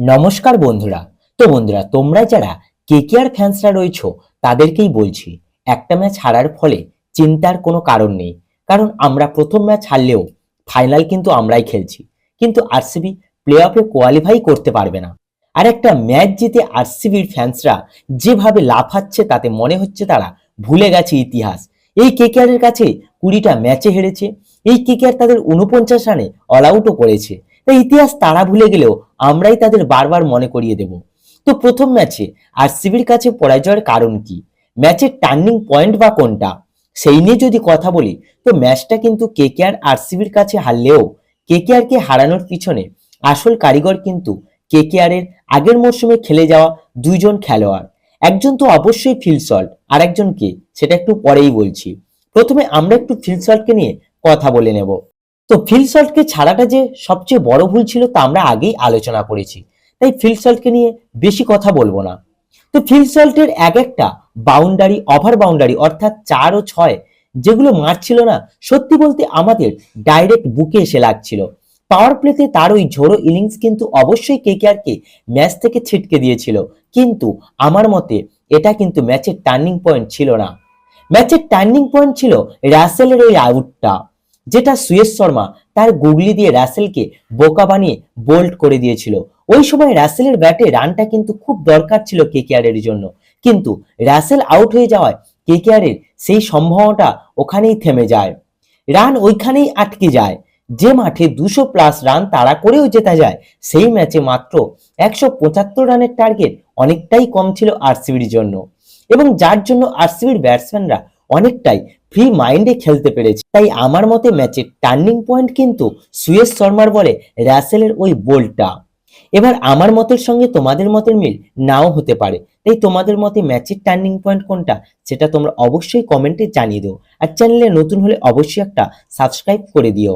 নমস্কার বন্ধুরা। তো বন্ধুরা তোমরা যারা কেকেআর ফ্যান্সরা রয়েছো, তাদেরকেই বলছি, একটা ম্যাচ হারার ফলে চিন্তার কোনো কারণ নেই। কারণ আমরা প্রথম ম্যাচ হারলেও ফাইনাল কিন্তু আমরাই খেলছি। কিন্তু আরসিবি প্লে অফে কোয়ালিফাই করতে পারবে না। আর একটা ম্যাচ জিতে আরসিবির ফ্যান্সরা যেভাবে লাফাচ্ছে, তাতে মনে হচ্ছে তারা ভুলে গেছে ইতিহাস। এই কেকেআরের কাছে কুড়িটা ম্যাচে হেরেছে। এই কেকেআর তাদের উনপঞ্চাশ রানে অল আউটও করেছে। তাই ইতিহাস তারা ভুলে গেলেও আমরাই তাদের বারবার মনে করিয়ে দেব। তো প্রথম ম্যাচে আরসিবির কাছে পরাজয়ের কারণ কি? ম্যাচের টার্নিং পয়েন্ট বা কোনটা? সেই নিয়ে যদি কথা বলি, তো ম্যাচটা কিন্তু কেকেআর আরসিবির কাছে হারলেও কেকেআর কে হারানোর পিছনে আসল কারিগর কিন্তু কেকেআর এর আগের মরশুমে খেলে যাওয়া দুইজন খেলোয়াড়। একজন তো অবশ্যই ফিলসল্ট আর একজন কে? সেটা একটু পরেই বলছি। প্রথমে আমরা একটু ফিলসল্টকে নিয়ে কথা বলে নেব। তো ফিলসল্টকে ছাড়াটা যে সবচেয়ে বড় ভুল ছিল তা আমরা আগেই আলোচনা করেছি। তাই ফিলসল্টকে নিয়ে বেশি কথা বলব না। তো ফিলসল্টের এক একটা বাউন্ডারি ওভার বাউন্ডারি অর্থাৎ চার ও ছয় যেগুলো মারছিল না, সত্যি বলতে আমাদের ডাইরেক্ট বুকে এসে লাগছিল। পাওয়ার প্লেতে তার ওই ঝোড়ো ইনিংস কিন্তু অবশ্যই কেকেআরকে ম্যাচ থেকে ছিটকে দিয়েছিল। কিন্তু আমার মতে এটা কিন্তু ম্যাচের টার্নিং পয়েন্ট ছিল না। ম্যাচের টার্নিং পয়েন্ট ছিল রাসেলের ওই আউটটা যেটা সুয়েশ শর্মা তার গুগলি দিয়ে রাসেলকে বোকা বানিয়ে বোল্ড করে দিয়েছিল। ওই সময় রাসেলের ব্যাটে রানটা কিন্তু খুব দরকার ছিল কেকেআর এর জন্য। কিন্তু রাসেল আউট হয়ে যাওয়ায় কেকেআর এর সেই সম্ভাবনাটা ওখানেই থেমে যায়। রান ওইখানেই আটকে যায়। যে মাঠে দুশো প্লাস রান তাড়া করেও জেতা যায়, সেই ম্যাচে মাত্র একশো পঁচাত্তর রানের টার্গেট অনেকটাই কম ছিল আরসিবির জন্য। এবং যার জন্য আরসিবির ব্যাটসম্যানরা অনেকটাই ফ্রি মাইন্ডে খেলতে পেরেছে। তাই আমার মতে ম্যাচের টার্নিং পয়েন্ট কিন্তু সুয়েশ শর্মার বলে র্যাসেলের ওই বোলটা। এবার আমার মতের সঙ্গে তোমাদের মতের মিল নাও হতে পারে। তাই তোমাদের মতে ম্যাচের টার্নিং পয়েন্ট কোনটা সেটা তোমরা অবশ্যই কমেন্টে জানিয়ে দিও। আর চ্যানেলে নতুন হলে অবশ্যই একটা সাবস্ক্রাইব করে দিও।